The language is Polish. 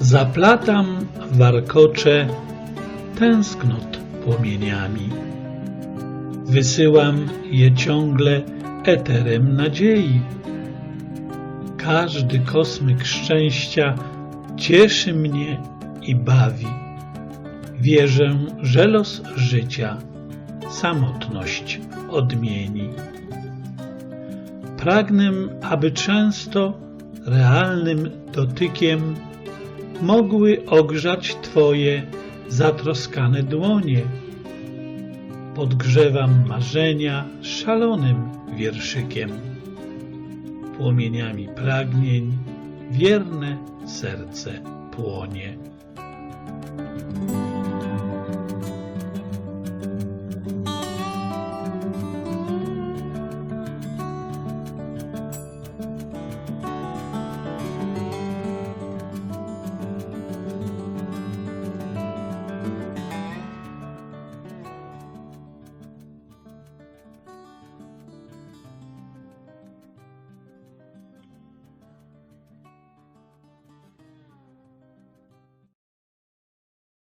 Zaplatam warkocze tęsknot płomieniami. Wysyłam je ciągle eterem nadziei. Każdy kosmyk szczęścia cieszy mnie i bawi. Wierzę, że los życia samotność odmieni. Pragnę, aby często realnym dotykiem mogły ogrzać Twoje zatroskane dłonie. Podgrzewam marzenia szalonym wierszykiem. Płomieniami pragnień wierne serce płonie.